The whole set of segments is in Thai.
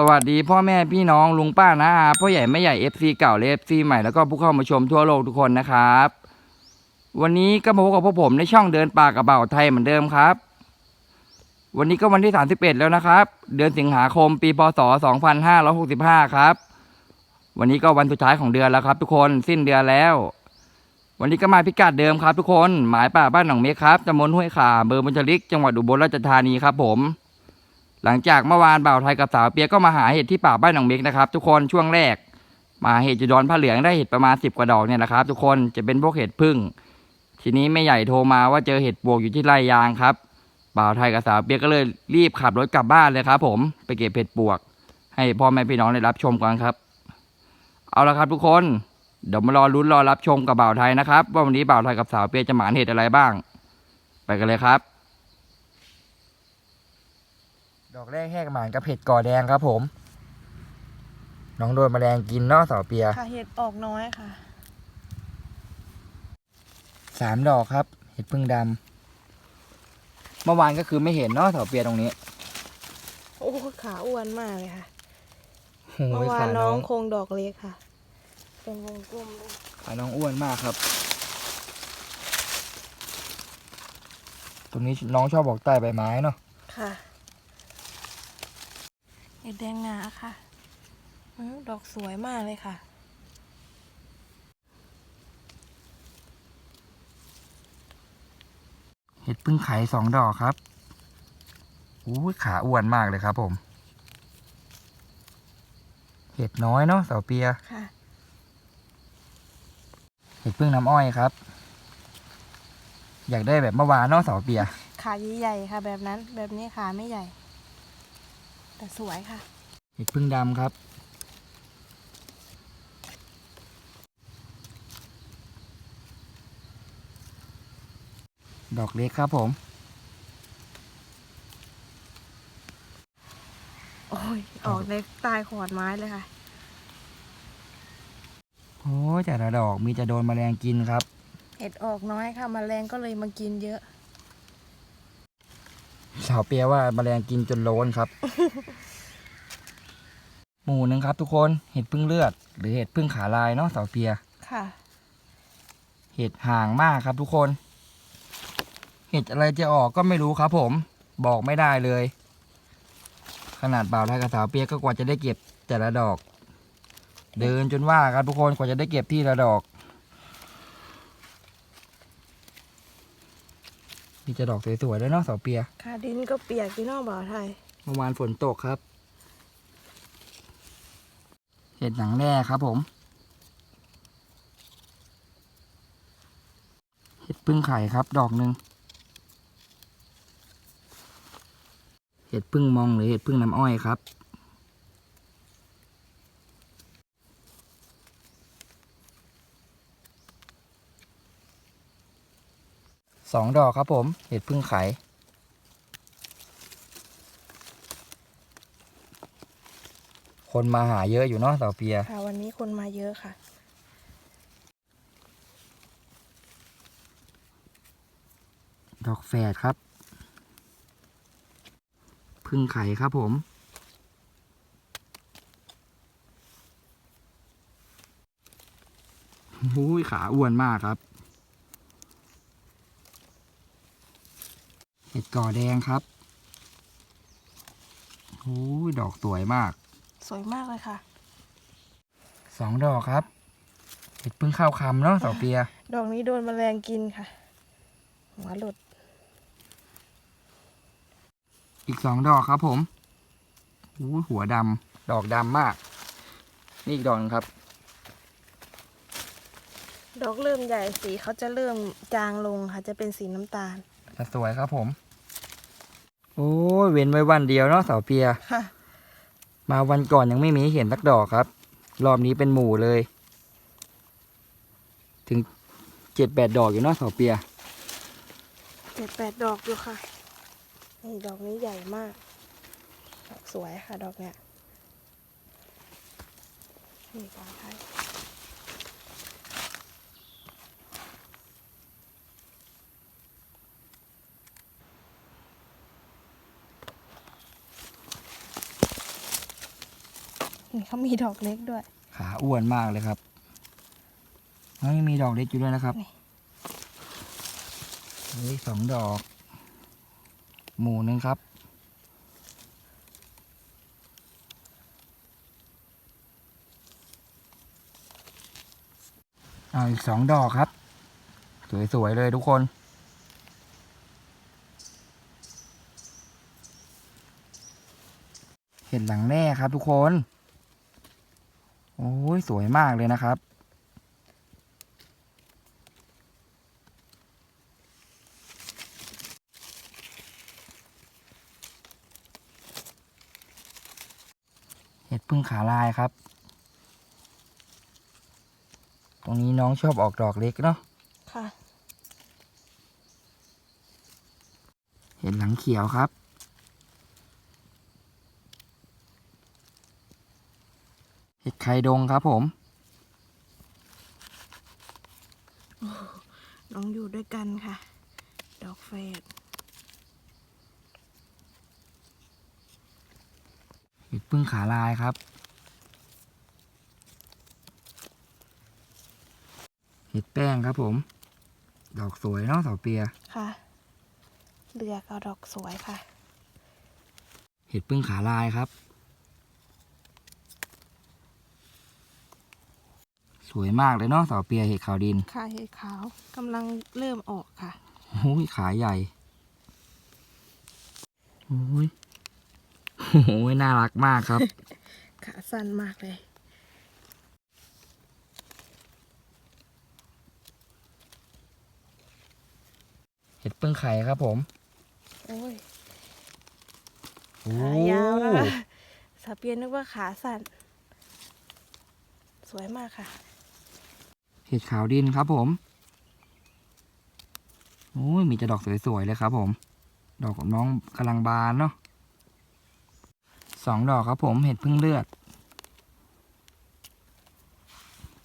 สวัสดีพ่อแม่พี่น้องลุงป้านะอาพ่อใหญ่แม่ใหญ่ FC เก่าและ FC ใหม่แล้วก็ผู้เข้ามาชมทั่วโลกทุกคนนะครับ วันนี้ก็มาพบกับพวกผมในช่องเดินป่ากับเบ่าไทยเหมือนเดิมครับ วันนี้ก็วันที่ 31 แล้วนะครับ เดือนสิงหาคมปีพศ 2565 ครับ วันนี้ก็วันสุดท้ายของเดือนแล้วครับ ทุกคนสิ้นเดือนแล้ว วันนี้ก็มาพิกัดเดิมครับ ทุกคนหมายป่าบ้านหนองเมฆครับตำบลห้วยขาเบอร์บุญชลิกจังหวัดอุบลราชธานีครับผม หลังจากเมื่อวานบ่าวไทยกับสาวเปียกก็มาหาเห็ดที่ป่าบ้านหนองเมกนะครับ ทุกคนช่วงแรก มาเห็ดจุดอนผ้าเหลืองได้เห็ดประมาณสิบกว่าดอกเนี่ยนะครับ ทุกคนจะเป็นพวกเห็ดพึ่ง ทีนี้แม่ใหญ่โทรมาว่าเจอเห็ดปวกอยู่ที่ไร่ยางครับบ่าวไทยกับสาวเปียกก็เลยรีบขับรถกลับบ้านเลยครับ ผมไปเก็บเห็ดปวก ให้พ่อแม่พี่น้องได้รับชมกันครับ เอาละครับทุกคนเดี๋ยวมารอลุ้นรอรับชมกับบ่าวไทยนะครับ ว่าวันนี้บ่าวไทยกับสาวเปียกจะหมานเห็ดอะไรบ้าง ไปกันเลยครับ ดอกแรกแหกหมานกับเห็ดก่อแดงครับผม น้องโดนแมลงกินเนาะสาวเปียค่ะเห็ดออกน้อยค่ะสามดอกครับ เห็ดพึ่งดำเมื่อวานก็คือไม่เห็นเนาะสาวเปียตรงนี้โอ้ขาอ้วนมากเลยค่ะโอ้เมื่ยอวาขานน้น้อองงโครงดอกเล็กค่ะ เป็นวงกลมเลยขาน้องอ้วนมากครับ ตรงนี้น้องชอบบอกใต้ใบไม้เนาะค่ะเห็ดแดงงาค่ะอื้อดอกสวยมากเลยค่ะ เห็ดพึ่งไข่สองดอกครับอู้ยขาอ้วนมากเลยครับผม เห็ดน้อยเนาะสาวเปียค่ะ เห็ดพึ่งน้ำอ้อยครับ อยากได้แบบเมื่อวานเนาะสาวเปีย ขาใหญ่ๆค่ะ แบบนั้น แบบนี้ขาไม่ใหญ่ แต่สวยค่ะ เห็ดพึ่งดำครับ ดอกเล็กครับผม โอ้ย ออกในใตายขอดไม้เลยค่ะ โอ้ยแต่ละดอกมีจะโดนแมลงกินครับ เห็ดออกน้อยค่ะมแมลงก็เลยมากินเยอะ สาวเปียว่าแมลงกินจนโลนครับ หมู่หนึ่งครับ ทุกคนเห็ดพึ่งเลือด หรือเห็ดพึ่งขาลายเนาะสาวเปียค่ะ เห็ดห่างมากครับทุกคน เห็ดอะไรจะออกก็ไม่รู้ครับ ผมบอกไม่ได้เลย ขนาดบ่าวไทยกับสาวเปียก็กว่าจะได้เก็บแต่ละดอก เดินจนว่าครับทุกคนกว่าจะได้เก็บที่ละดอกมีจะดอกสวยๆด้วยเนาะสาวเปีย ค่ะดินก็เปียกที่นอกบ่าวไทยเมื่อวานฝนตกครับ เห็ดหนังแร่ครับผม เห็ดพึ่งไข่ครับ ดอกหนึ่งเห็ดพึ่งมองหรือเห็ดพึ่งน้ำอ้อยครับ สองดอกครับผม เห็ดพึ่งไข่ คนมาหาเยอะอยู่เนาะเต่าเปีย ค่ะ วันนี้คนมาเยอะค่ะ ดอกแฝดครับ พึ่งไข่ครับผม หูยขาอ้วนมากครับ เห็ดก่อแดงครับหูยดอกสวยมาก สวยมากเลยค่ะ สองดอกครับเห็ดพึ่งข้าวคำเนาะเต่าเปีย ดอกนี้โดนแมลงกินค่ะ หัวหลุด อีกสองดอกครับผมหูยหัวดำดอกดำมาก นี่อีกดอกหนึงครับ ดอกเริ่มใหญ่สีเขาจะเริ่มจางลงค่ะ จะเป็นสีน้ำตาลจะสวยครับผม โอ้ยเว้นไว้วันเดียวเนาะเสาเปียค่ะ มาวันก่อนยังไม่มีเห็นสักดอกครับ รอบนี้เป็นหมู่เลย ถึงเจ็ดแปดดอกอยู่เนาะเสาเปียเจ็ดแปดดอกอยู่ค่ะ นี่ดอกนี้ใหญ่มาก ดอกสวยค่ะดอกเนี้ยนี่ปลาไทย นี่เขามีดอกเล็กด้วย ขาอ้วนมากเลยครับน้องยังมีดอกเล็กอยู่ด้วยนะครับนี่เฮ้ยสองดอก หมู่หนึ่งครับ เอาอีกสองดอกครับ สวย ๆ เลยทุกคนเห็นหลังแม่ครับทุกคนโอ้ ยสวยมากเลยนะครับ เห็ดพึ่งขาลายครับ ตรงนี้น้องชอบออกดอกเล็กเนาะค่ะ เห็ดหลังเขียวครับ เห็ดไข่ดงครับผม น้องอยู่ด้วยกันค่ะ ดอกแฝดเห็ดพึ่งขาลายครับ เห็ดแป้งครับผม ดอกสวยเนาะเสาเปีย ค่ะ เลือกเอาดอกสวยค่ะ เห็ดพึ่งขาลายครับ สวยมากเลยเนาะเสาเปียเห็ดขาวดินค่ะเห็ดขาวกำลังเริ่มออกค่ะโอ้ยขาใหญ่โอ้ยโอ้ยน่ารักมากครับ ขาสั้นมากเลย เห็ดพึ่งไข่ครับผม โอ้ยโอ้ขายาวนะคะสาเปียนนึกว่าขาสั้น สวยมากค่ะ เห็ดขาวดินครับผมโอ้ยมีแต่ดอกสวยๆเลยครับผม ดอกของน้องกำลังบานเนาะสองดอกครับผมเห็ดพึ่งเลือด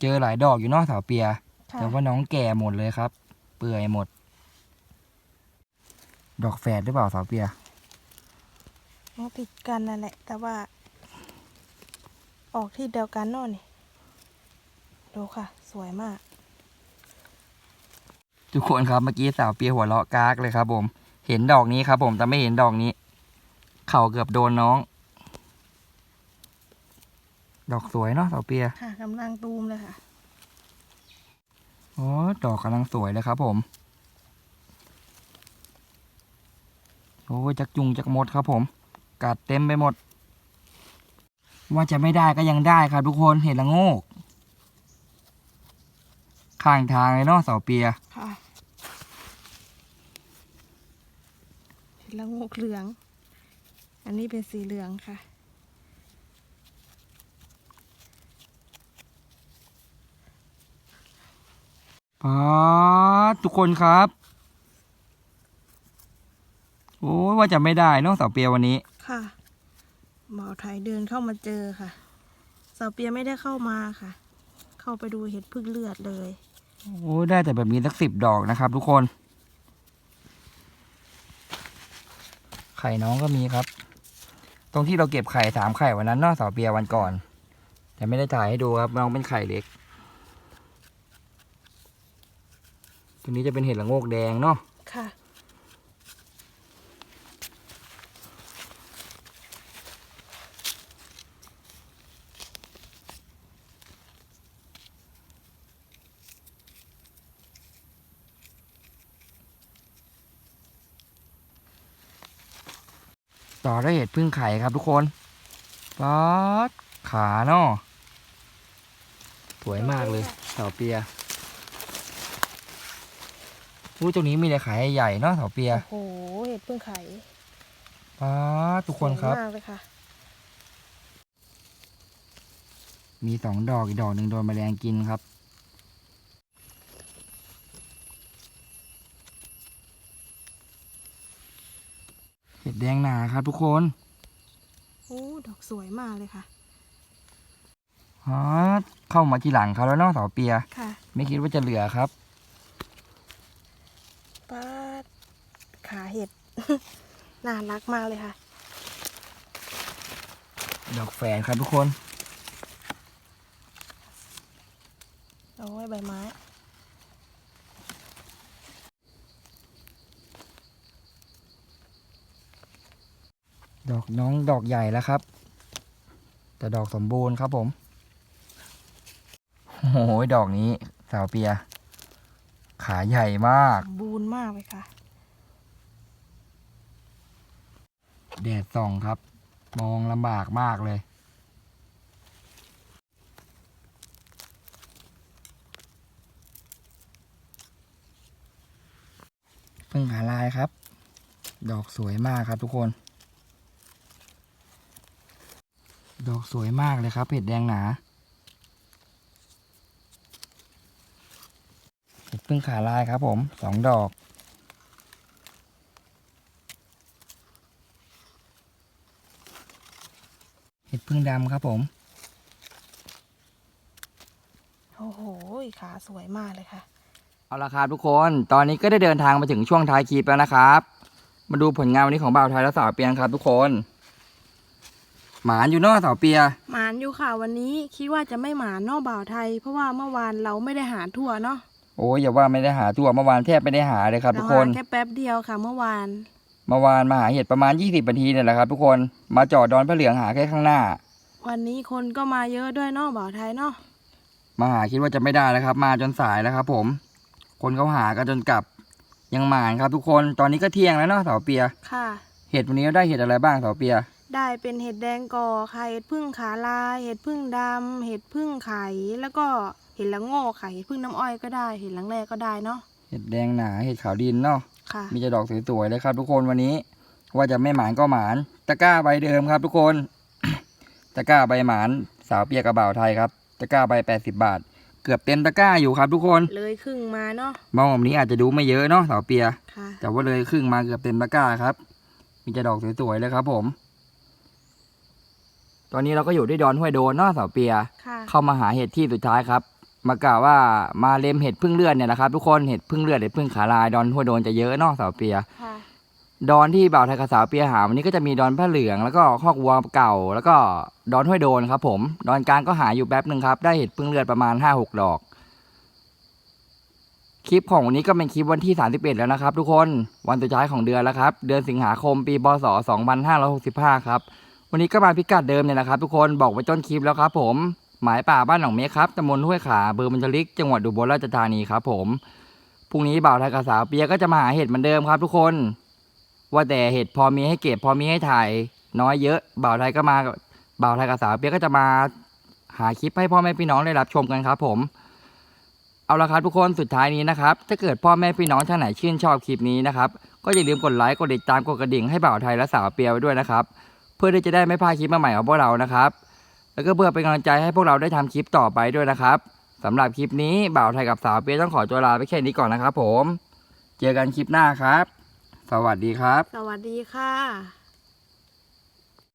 เจอหลายดอกอยู่เนอกเสาเปียค่ะแต่ว่าน้องแก่หมดเลยครับ เปื่อยหมด ดอกแฝดหรือเปล่าเสาเปียน้องติดกันนั่นแหละ แต่ว่า ออกที่เดียวกันโน่นนี่ ดูค่ะ สวยมาก ทุกคนครับเมื่อกี้สาวเปียหัวเราะกากเลยครับ ผม เห็นดอกนี้ครับ ผมแต่ไม่เห็นดอกนี้ เข่าเกือบโดนน้อง ดอกสวยเนาะสาวเปียค่ะกำลังตูมเลยค่ะโอ้ดอกกำลังสวยเลยครับ ผมโอ้ยจักจุงจักมดครับ ผม กัดเต็มไปหมด ว่าจะไม่ได้ก็ยังได้ครับทุกคนเห็นละโงก ข้างทางเลยเนาะเสาเปียค่ะเห็นแล้วงกเหลือง อันนี้เป็นสีเหลืองค่ะ ป๊าดทุกคนครับ โอ้ยว่าจะไม่ได้เนอะเสาเปียวันนี้ ค่ะหมอไทยเดินเข้ามาเจอค่ะสาวเปียไม่ได้เข้ามาค่ะ เข้าไปดูเห็ดพึ่งเลือดเลย โอ้ได้แต่แบบนี้สักสิบดอกนะครับ ทุกคน ไข่น้องก็มีครับ ตรงที่เราเก็บไข่สามไข่วันนั้นเนอกเสาเปียวันก่อน แต่ไม่ได้ถ่ายให้ดูครับน้องเป็นไข่เล็ก ตัวนี้จะเป็นเห็ดละโงกแดงเนาะค่ะ ต่อด้วยเห็ดพึ่งไข่ครับทุกคนป๊าดขาเนาะสวยมากเลยเสาเปียอู้ตรงนี้มีแต่ไข่ใหญ่ๆเนาะเสาเปีย โอ้โห เห็ดพึ่งไข่ป๊าดทุกคนครับ สวยมากเลยค่ะ มีสองดอกอีกดอกหนึ่งโดนแมลงกินครับ เป็ดแดงหนาครับทุกคนโอ้ดอกสวยมากเลยค่ะอเข้ามาทีหลังเขาแล้วเนาะเสาวเปีย ค่ะไม่คิดว่าจะเหลือครับป้าขาเห็ด น่ารักมากเลยค่ะ ดอกแฝนครับทุกคน โอ้ยใบไม้ ดอกน้องดอกใหญ่แล้วครับ แต่ดอกสมบูรณ์ครับผมโอ้โหดอกนี้ สาวเปีย ขาใหญ่มาก บูนมากเลยค่ะ แดดส่องครับ มองลำบากมากเลย เพิ่งหาลายครับ ดอกสวยมากครับทุกคน ดอกสวยมากเลยครับเห็ดแดงหนาเห็ดพึ่งขาลายครับผมสองดอกเห็ดพึ่งดำครับผม โอ้โหขาสวยมากเลยค่ะ เอาละครับทุกคน ตอนนี้ก็ได้เดินทางมาถึงช่วงท้ายคลิปแล้วนะครับ มาดูผลงานวันนี้ของบ่าวไทยและสาวเปียงครับทุกคน หมานอยู่เนอกสาวเปีย หมานอยู่ค่ะวันนี้คิดว่าจะไม่หมานนอกบ่าวไทย เพราะว่าเมื่อวานเราไม่ได้หาทั่วเนาะโอ้ยอย่าว่าไม่ได้หาทั่วเมื่อวานแทบไม่ได้หาเลยครับเราทุกคหานแค่แป๊บเดียวค่ะ เมื่อวาน เมื่อวานมาหาเห็ดประมาณ 20นาทีเนี่ยแหละครับ ทุกคนมาจอดดอนพระเหลืองหาแค่ข้างหน้า วันนี้คนก็มาเยอะด้วยเนาะบ่าวไทยเนาะมาหาคิดว่าจะไม่ได้แล้วครับ มาจนสายแล้วครับ ผม คนเขาหากันจนกลับยังหมานครับ ทุกคนตอนนี้ก็เที่ยงแล้วเนาะสาวเปีย ค่ะ เห็ดวันนี้ได้เห็ดอะไรบ้างสาวเปีย ได้เป็นเห็ดแดงก่อค่ะเห็ดพึ่งขาลาย เห็ดพึ่งดำ เห็ดพึ่งไข่ แล้วก็เห็ดละโง่ค่ะเห็ดพึ่งน้ำอ้อยก็ได้ เห็ดลังแรก็ได้เนาะ เห็ดแดงหนา เห็ดขาวดินเนาะ ค่ะ มีแต่ดอกสวยๆเลยครับ ทุกคนวันนี้ ว่าจะไม่หมานก็หมาน ตะกร้าใบเดิมครับ ทุกคน ตะกร้าใบหมาน สาวเปียกระบ่าวไทยครับ ตะกร้าใบแปดสิบบาท เกือบเต็มตะกร้าอยู่ครับ ทุกคน เลยครึ่งมาเนาะมองแบบนี้อาจจะดูไม่เยอะเนาะสาวเปีย ค่ะ แต่ว่าเลยครึ่งมาเกือบเต็มตะกร้าครับ มีแต่ดอกสวยๆเลยครับ ผม ตอนนี้เราก็อยู่ที่ดอนห้วยโดนเนาะสาวเปีย ค่ะ เข้ามาหาเห็ดที่สุดท้ายครับ มากล่าวว่ามาเล็มเห็ดพึ่งเลือดเนี่ยนะครับ ทุกคนเห็ดพึ่งเลือดเห็ดพึ่งขาลายดอนห้วยโดนจะเยอะเนาะสาวเปีย ค่ะ ดอนที่บ่าวไทยกับสาวเปียหาวันนี้ก็จะมีดอนผ้าเหลืองแล้วก็คอกวัวเก่า แล้วก็ดอนห้วยโดนครับผมดอนกลางก็หาอยู่แป๊บหนึ่งครับ ได้เห็ดพึ่งเลือดประมาณห้าหกดอก คลิปของวันนี้ก็เป็นคลิปวันที่ 31 แล้วนะครับ ทุกคนวันสุดท้ายของเดือนแล้วครับ เดือนสิงหาคมปีพศ2565 ครับ วันนี้ก็มาพิกัดเดิมเนี่ยนะครับ ทุกคนบอกไว้ต้นคลิปแล้วครับผม หมายป่าบ้านหนองเมฆครับตำบลห้วยขาเบอร์มันจลิกจังหวัดอุบลราชธานีครับผมพรุ่งนี้บ่าวไทยกับสาวเปียก็จะมาหาเห็ดเหมือนเดิมครับ ทุกคน ว่าแต่เห็ดพอมีให้เก็บพอมีให้ถ่าย น้อยเยอะบ่าวไทยก็มาบ่าวไทยกับสาวเปียก็จะมาหาคลิปให้พ่อแม่พี่น้องได้รับชมกันครับ ผมเอาละครับทุกคนสุดท้ายนี้นะครับ ถ้าเกิดพ่อแม่พี่น้องท่านไหนชื่นชอบคลิปนี้นะครับ ก็อย่าลืมกดไลค์กดติดตามกดกระดิ่งให้บ่าวไทยและสาวเปียไว้ด้วยนะครับ พื่อที่จะได้ไม่พลาดคลิปใหม่ของพวกเรานะครับ แล้วก็เพื่อเป็นกำลังใจให้พวกเราได้ทำคลิปต่อไปด้วยนะครับสำหรับคลิปนี้บ่าวไทยกับสาวเปียต้องขอตัวลาไปแค่นี้ก่อนนะครับ ผม เจอกันคลิปหน้าครับ สวัสดีครับ สวัสดีค่ะ